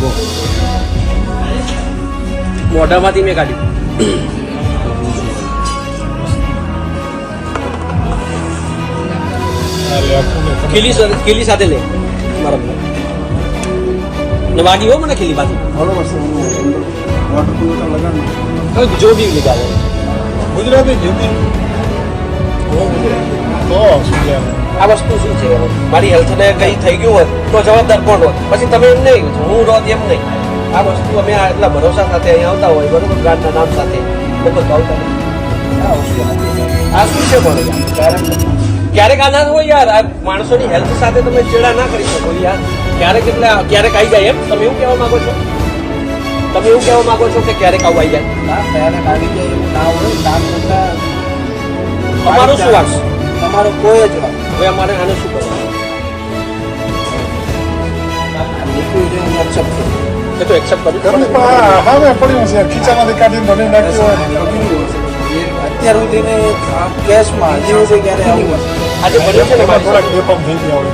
કહો મોઢામાંથી મેં કાઢ્યું. ખીલી ખીલી સાથે લે. ને વાગી હો મને ખીલી પાછી. બરોબર છે જો બી નિકાલે ગુજરાતી તો શું કહેવાય? આ વસ્તુ શું છે? મારી હેલ્થને કંઈ થઈ ગયું હોત તો જવાબદાર કોણ હોત? પછી તમે એમ નહીં હું રોત એમ નહીં. આ વસ્તુ અમે એટલા ભરોસા સાથે અહીંયા આવતા હોય બરોબર? બ્રાન્ડના નામ સાથે. લોકો આવતા. આ શું છે? પણ? યાર? ક્યારેક આ ના હોય યાર. આ માણસોની હેલ્થ સાથે તમે ચેડા ના કરી શકો યાર. ક્યારેક એટલે ક્યારેક આવી જાય એમ. તમે એવું કહેવા માંગો છો? તમે એવું કહેવા માંગો છો કે ક્યારેક આવું આવી જાય? ના ત્યારે જાય એવું ના હોય. તમારો શું વાંક તમારો કોઈ જ વાત. હવે અમારે આને શું કરવાનું? કરું. એ તો એક્સેપ્ટ કરવું ઘરની હા પડ્યું છે. ખીચામાંથી કાઢીને મને નાખ્યું અત્યાર સુધી કેસમાં જેવું છે ક્યારે આવું આજે બન્યું છે ને થોડાક બેફામ થઈ ગયા હોય.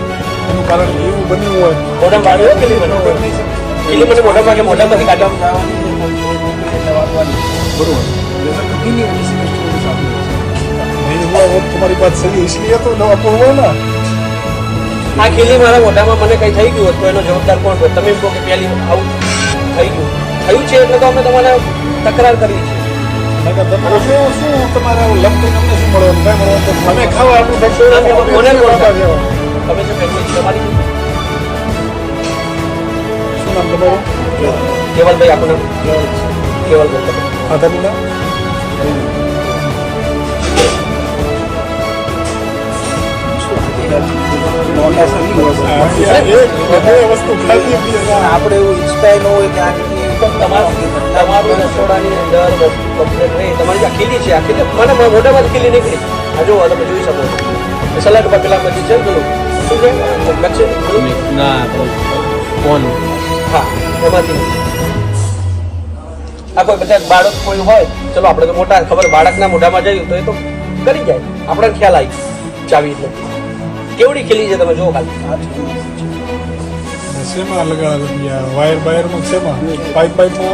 એનું કારણ એવું બન્યું હોય. પાડ્યો હોય પેલી મને પેલી મને કાઢવા. કોઈ કોઈ કોઈ એટલે વાગવાની. બરોબર नहीं हुआ वो तुम्हारी बात सही है इसलिए तो दवा तो हुआ ना આ ખીલી મારા મોઢામાં મને કઈ થઈ ગયું હોત તો એનો જવાબદાર કોણ હોય તમે એમ કહો કે પેલી આવું થઈ ગયું થયું છે એટલે તો અમે તમારે તકરાર કરી છે નકર તમારે શું શું તમારે આવું લપતું તમને શું મળે કઈ મળે તો તમે ખાવા આટલું ડોક્ટર ના, ના, મને શું બોલતા. જેવા? તમે જે પહેલી તમારી શું નામ તમારું કેવલભાઈ આપણું નામ કેવલભાઈ તમે. આપણે એવું ઈચ્છતા ન હોય કે તમારું રસોડાની અંદર વસ્તુ રહી તમારી જે આ ખીલી છે આ મને મોઢામાં ખીલી નીકળી આ જુઓ તમે જોઈ શકો છો સલાડમાં પેલા પછી છે પેલું શું છે કોણ હા એમાંથી આ કોઈ બાળક કોઈ હોય, ચલો આપણે તો મોટા ખબર બાળકના મોઢામાં જઈએ તો એ તો કરી જાય. આપણને ખ્યાલ આવી ચાવી એટલે. કેવડી ખીલી છે તમે જુઓ ખાલી શેમાં લગાડેલા વાયર બાયરમાં કે શેમાં પાઇપ પાઇપમાં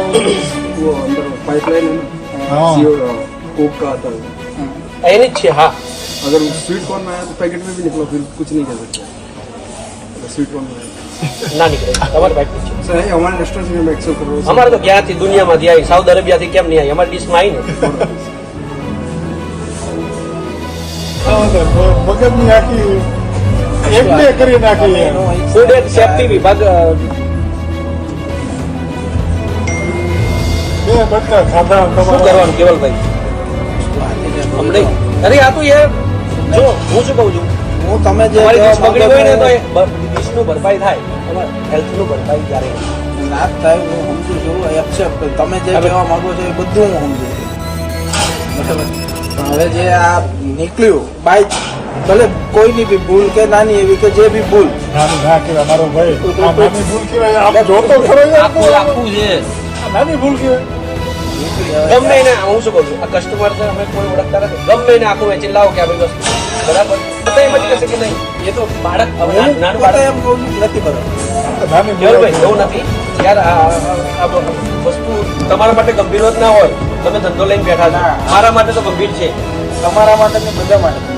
वो अंदर पाइपलाइन है ना हाँ सीओ कोक का आता है એની જ છે હા अगर स्वीट कॉर्न में आया तो पैकेट में भी निकला फिर कुछ नहीं कह सकते स्वीट कॉर्न में आया ના નીકળે તમારી બાઈક છે सर है हमारे रेस्टोरेंट से मैं एक्सेल कर रहा हूँ અમારે તો ક્યાંથી દુનિયામાંથી આવી સાઉદી અરેબિયાથી કેમ નહીં આવી અમારી ડિશમાં આવી ને મગજની આખી એક બે કરી નાખી ફૂડ એન્ડ સેફટી વિભાગ બે બટકા ખાધા શું કરવાનું કેવલભાઈ? હમણાં અરે આ તો યાર જો હું શું કહું છું? હું તમે જે કહેવા બગડી હોય ને તો માંગો એ બ- ડીશનું ભરપાઈ થાય તમારે હેલ્થનું ભરપાઈ. છો, ના થાય હું સમજુ છું એક્સેપ્ટ તમે જે કહેવા માંગો છો એ બધું હું સમજુ છું. હવે જે આ નીકળ્યું બાય ભલે કોઈની બી ભૂલ કે નાની એવી કે જે બી ભૂલ. ના કહેવાય મારો ભાઈ. નાની ભૂલ કહેવાય આપ જોતો ખરો આખું આખું. છે. નાની ભૂલ કહેવાય. ગમે ને હું શું કહું છું આ કસ્ટમર છે અમે કોઈ ઓળખતા નથી. ગમે ને આખું વેચી લાવો કે આપણી વસ્તુ. બરાબર? બધા એમ જ કહેશે કે નહીં એ તો બાળક નાનું બાળક. એમ નથી બરાબર. ભૂલ એવું નથી. યાર વસ્તુ તમારા માટે ગંભીર જ ના હોય. તમે ધંધો લઈને બેઠા છો. મારા માટે તો ગંભીર છે. તમારા માટે ને બધા માટે.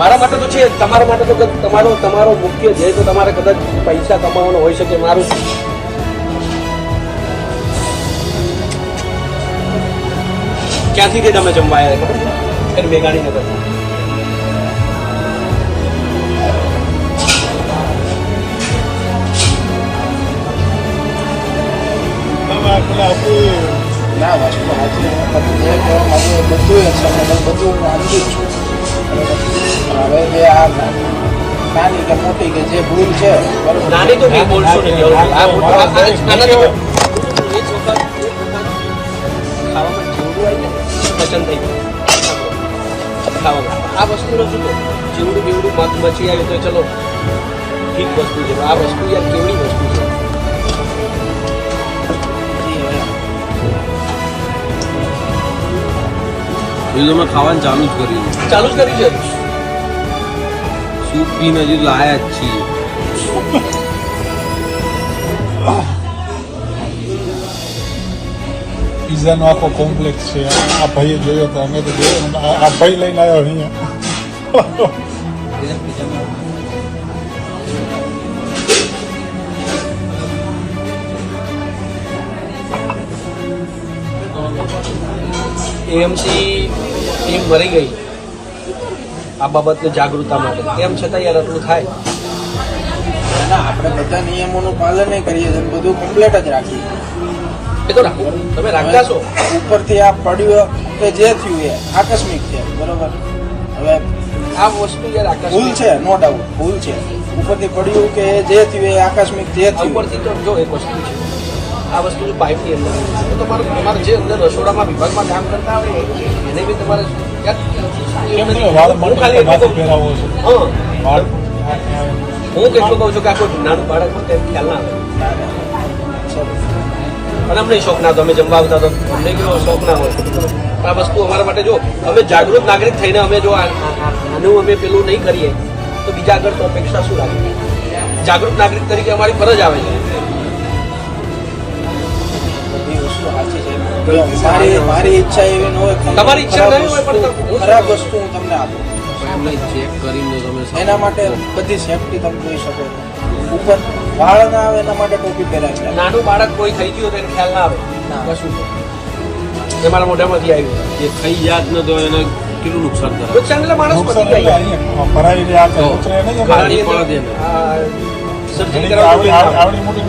મારા માટે તો છે તમારા માટે તો તમારો તમારો મુખ્ય ધ્યેય તો તમારે કદાચ પૈસા કમાવાનો હોઈ શકે મારું? ક્યાંથી તે તમે જમવા આવ્યા ખબર મેઘાણી નગર. ના વસ્તુ બધું બધું બધું હું છું? હવે જે આ નાની કે મોટી કે જે ભૂલ છે નાની તો કઈ બોલશો નહીં. આ મોટું- આ- આ- આનાથી એક વખત એક વખત ખાવામાં જેવડું આવી ને પસંદ થઈ ગયું આ વસ્તુનો શું જીવડું બીવડું મત મચી આવ્યું તો ચલો ઠીક વસ્તુ છે. આ વસ્તુ યાર કેવડી વસ્તુ છે. બીજું મેં ખાવાનું ચાલુ જ કર્યું. ચાલુ જ કરી છે? સૂપ પીને હજી લાયા જ છીએ પીઝાનો આખો કોમ્પ્લેક્સ છે આ ભાઈએ જોયો તો અમે તો જોયો ને આ આ ભાઈ લઈને આવ્યો અહીંયા એએમસી ટીમ મરી ગઈ આ બાબતની જાગૃતતા માટે. તેમ છતાં યાર આટલું થાય. ના આપણે બધા નિયમોનું પાલન કરીએ છીએ બધું કમ્પ્લેટ જ રાખીએ એ તો રાખો. તમે રાખતા છો. ઉપરથી આ પડ્યું કે જે થયું એ આકસ્મિક છે બરોબર? હવે આ વસ્તુ યાર ભૂલ છે નો ડાઉટ ભૂલ છે. ઉપરથી પડ્યું કે જે થયું એ આકસ્મિક જે થયું. ઉપરથી તો જો એક વસ્તુ છે. આ વસ્તુ જો પાઇપની અંદર. તો તમારે તમારે જે અંદર રસોડામાં વિભાગમાં કામ કરતા હોય એને બી તમારે કેમ તમે વાળ માટે ખાલી માથે પહેરાવો છો? હા. વાળ? હું કેટલું કહું છું કે આખું નાનું બાળક હોય તેમ ખ્યાલ ના આવે. પણ અમને શોખ ના હતો અમે જમવા આવતા તો અમને કેવો શોખ ના હોય. પણ આ વસ્તુ અમારા માટે જો અમે જાગૃત નાગરિક થઈને અમે જો આનું અમે પેલું નહીં કરીએ તો બીજા આગળ તો અપેક્ષા શું લાગે જાગૃત નાગરિક તરીકે અમારી ફરજ આવે છે. મારી મારી ઈચ્છા એવી ન હોય તમારી ઈચ્છા ખરાબ હોય પણ ખરાબ વસ્તુ હું તમને આપું. ચેક કરીને તમે એના માટે બધી સેફટી તમે જોઈ શકો છો. ઉપર વાળ ના આવે એના માટે ટોપી પહેરાવી નાનું બાળક કોઈ થઈ ગયું તો ખ્યાલ ના આવે. કશું એ મારા મોઢામાંથી આવ્યું એ ખાઈ યાદ ને તો એને કેટલું નુકસાન કરે? નુકસાન એટલે માણસ જાય. રહ્યા છે. આવડી મોટી